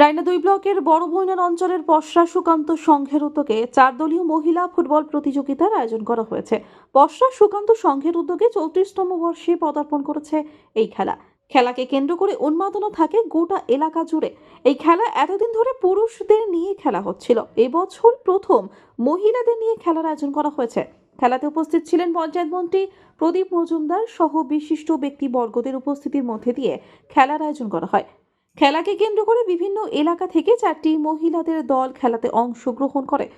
রায়না দুই ব্লকের বড় ভৈনান অঞ্চলের পশরা সুকান্ত সংঘের উদ্যোগে চার দলীয় মহিলা ফুটবল প্রতিযোগিতার আয়োজন করা হয়েছে। পশরা সুকান্ত সংঘের উদ্যোগে চৌত্রিশতম বর্ষে পদার্পণ করেছে এই খেলা। খেলাকে কেন্দ্র করে উন্মাদনা থাকে গোটা এলাকা জুড়ে। এই খেলা এতদিন ধরে পুরুষদের নিয়ে খেলা হচ্ছিল। এবছর প্রথম মহিলাদের নিয়ে খেলার আয়োজন করা হয়েছে। খেলাতে উপস্থিত ছিলেন পঞ্চায়েত মন্ত্রী প্রদীপ মজুমদার সহ বিশিষ্ট ব্যক্তিবর্গদের উপস্থিতির মধ্যে দিয়ে খেলার আয়োজন করা হয়। খেলাকে কেন্দ্র করে বিভিন্ন এলাকা থেকে চারটি মহিলাদের দল খেলাতে অংশগ্রহণ করে।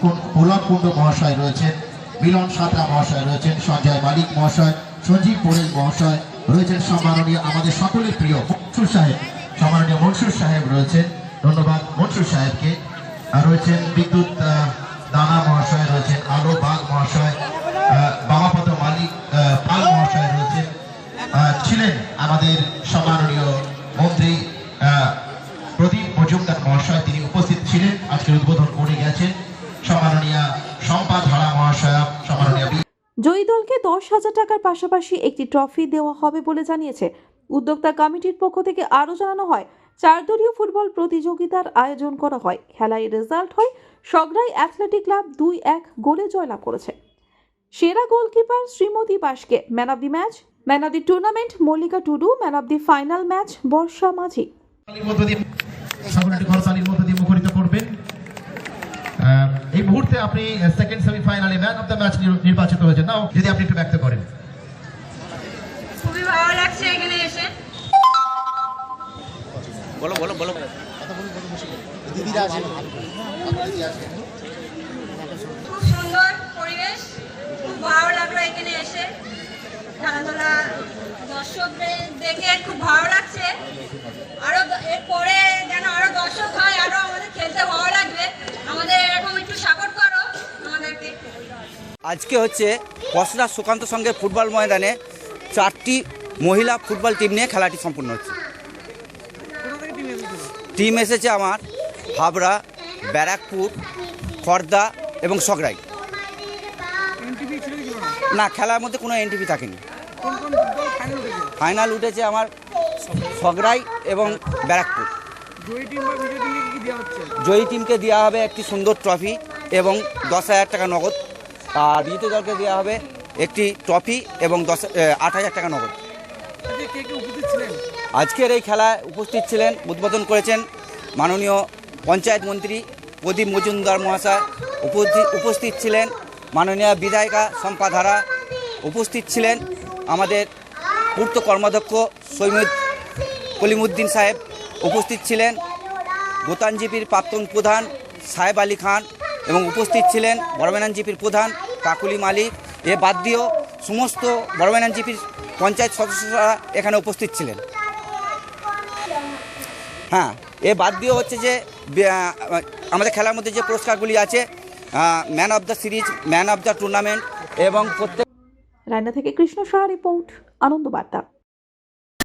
কুন- মহাশয় রয়েছেন, মিলন সাঁতরা মহাশয় রয়েছেন, সঞ্জয় মালিক মহাশয়, সঞ্জীব পোরেল মহাশয় রয়েছেন। সম্মাননীয় আমাদের সকলের প্রিয় মনসুর সাহেব, সম্মাননীয় মনসুর সাহেব রয়েছেন। ধন্যবাদ মনসুর সাহেবকে। আর রয়েছেন বিদ্যুৎ দানা মহাশয় রয়েছেন, আলো বাগ মহাশয় বামাপদ মালিক পাল মহাশয় রয়েছেন ছিলেন আমাদের সম্মাননীয় মন্ত্রী প্রদীপ মজুমদার মহাশয় তিনি উপস্থিত ছিলেন। আজকের উদ্বোধন করে গেছেন সম্মাননীয় শম্পা ধারা মহাশয়, সম্মাননীয় জয়ী দলকে দশ হাজার টাকার পাশাপাশি একটি ট্রফি দেওয়া হবে বলে জানিয়েছে। উদ্যোক্তা কমিটির পক্ষ থেকে আরও জানানো হয় চার দলীয় ফুটবল প্রতিযোগিতার আয়োজন করা হয়। খেলায় রেজাল্ট হয় সগড়াই অ্যাথলেটিক ক্লাব দুই এক গোলে জয়লাভ করেছে। সেরা goalkeeper Shrimati Baske man of the match man of the tournament Mallika Tudu man of the final match Barsha Majhi. করতালির মধ্য দিয়ে মুখরিত করবেন। এই মুহূর্তে আপনি সেকেন্ড সেমিফাইনালে ম্যান অফ দ্য ম্যাচ নির্বাচিত হয়েছেন। নাও যদি আপনি একটু ব্যক্ত করেন। খুবই ভালো লাগছে এখানে এসে। বলো বলো বলো। খুব সুন্দর পরিবেশ খুব ভালো লাগল এখানে এসে আজকে হচ্ছে পশরা সুকান্ত সঙ্গে ফুটবল ময়দানে চারটি মহিলা ফুটবল টিম নিয়ে খেলাটি সম্পূর্ণ হচ্ছে। টিম এসেছে আমার, হাবড়া, ব্যারাকপুর, খর্দা এবং সগড়াই না খেলার মধ্যে কোনো এনটিভি থাকেনি। ফাইনাল উঠেছে? আমার সগড়াই এবং ব্যারাকপুর। জয়ী টিমকে দেওয়া হবে একটি সুন্দর ট্রফি এবং দশ হাজার টাকা নগদ। আর বিজিত দলকে দেওয়া হবে একটি ট্রফি এবং দশ আট হাজার টাকা নগদ। আজকের এই খেলায় উপস্থিত ছিলেন উদ্বোধন করেছেন মাননীয় পঞ্চায়েত মন্ত্রী প্রদীপ মজুমদার মহাশয়। উপস্থিত ছিলেন মাননীয় বিধায়িকা শম্পা ধারা উপস্থিত ছিলেন। আমাদের পূর্ত কর্মাধ্যক্ষ সৈমুদ কলিমুদ্দিন সাহেব উপস্থিত ছিলেন। গোতান জিপির প্রাক্তন প্রধান সাহেব আলী খান এবং উপস্থিত ছিলেন বড়বেনান জিপির প্রধান কাকুলি মালিক। এ বাদ দিয়েও সমস্ত বড়বেনান জিপির পঞ্চায়েত সদস্যরা এখানে উপস্থিত ছিলেন। হ্যাঁ এ বাদ দিয়েও হচ্ছে যে আমাদের খেলার মধ্যে যে পুরস্কারগুলি আছে man of the series man of the tournament এবং প্রত্যেক রায়না থেকে কৃষ্ণ সাহা রিপোর্ট আনন্দ বার্তা